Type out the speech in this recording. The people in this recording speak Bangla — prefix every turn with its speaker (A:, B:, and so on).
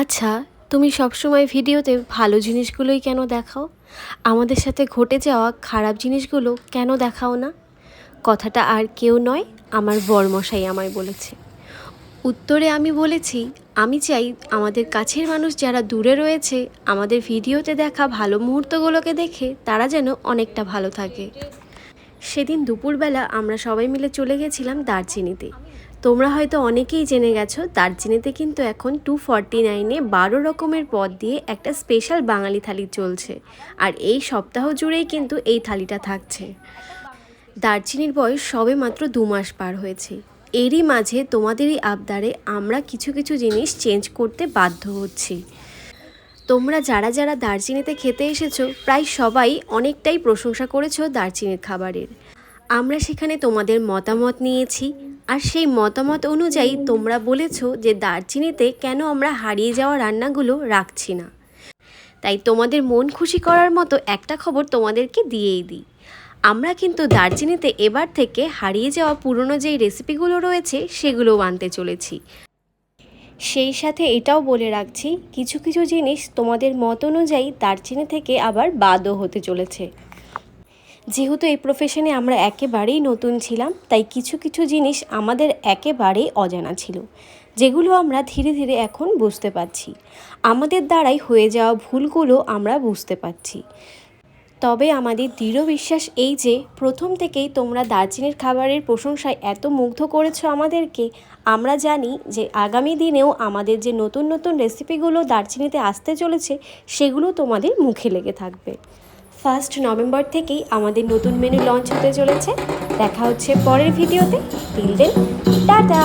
A: আচ্ছা তুমি সবসময় ভিডিওতে ভালো জিনিসগুলোই কেন দেখাও? আমাদের সাথে ঘটে যাওয়া খারাপ জিনিসগুলো কেন দেখাও না? কথাটা আর কেউ নয়, আমার বরমশাই আমায় বলেছে। উত্তরে আমি বলেছি, আমি চাই আমাদের কাছের মানুষ যারা দূরে রয়েছে, আমাদের ভিডিওতে দেখা ভালো মুহূর্তগুলোকে দেখে তারা যেন অনেকটা ভালো থাকে। সেদিন দুপুরবেলা আমরা সবাই মিলে চলে গেছিলাম দারচিনিতে তোমরা হয়তো অনেকেই জেনে গেছো দারচিনিতে কিন্তু এখন টু ফর্টি নাইনে বারো রকমের পদ দিয়ে একটা স্পেশাল বাঙালি থালি চলছে। আর এই সপ্তাহ জুড়েই কিন্তু এই থালিটা থাকছে। দারচিনির বয়স সবে মাত্র দু মাস পার হয়েছে। এরই মাঝে তোমাদেরই আবদারে আমরা কিছু কিছু জিনিস চেঞ্জ করতে বাধ্য হচ্ছি। তোমরা যারা যারা দারচিনিতে খেতে এসেছ, প্রায় সবাই অনেকটাই প্রশংসা করেছ দারচিনির খাবারের। আমরা সেখানে তোমাদের মতামত নিয়েছি আর সেই মতামত অনুযায়ী তোমরা বলেছ যে দারচিনিতে কেন আমরা হারিয়ে যাওয়া রান্নাগুলো রাখছি না। তাই তোমাদের মন খুশি করার মতো একটা খবর তোমাদেরকে দিয়েই দিই। আমরা কিন্তু দার্জিলিংতে এবার থেকে হারিয়ে যাওয়া পুরনো যেই রেসিপিগুলো রয়েছে সেগুলোও আনতে চলেছি। সেই সাথে এটাও বলে রাখছি, কিছু কিছু জিনিস তোমাদের মত অনুযায়ী দারচিনি থেকে আবার বাদও হতে চলেছে। যেহেতু এই প্রফেশনে আমরা একেবারেই নতুন ছিলাম, তাই কিছু কিছু জিনিস আমাদের একেবারেই অজানা ছিল, যেগুলো আমরা ধীরে ধীরে এখন বুঝতে পারছি। আমাদের দ্বারাই হয়ে যাওয়া ভুলগুলো আমরা বুঝতে পারছি। তবে আমাদের দৃঢ় বিশ্বাস এই যে, প্রথম থেকেই তোমরা দার্জিলিংয়ের খাবারের প্রশংসায় এত মুগ্ধ করেছ আমাদেরকে, আমরা জানি যে আগামী দিনেও আমাদের যে নতুন নতুন রেসিপিগুলো দার্জিলিংতে আসতে চলেছে, সেগুলো তোমাদের মুখে লেগে থাকবে। ফার্স্ট নভেম্বর থেকেই আমাদের নতুন মেনু লঞ্চ হতে চলেছে। দেখা হচ্ছে পরের ভিডিওতে টিল টাটা!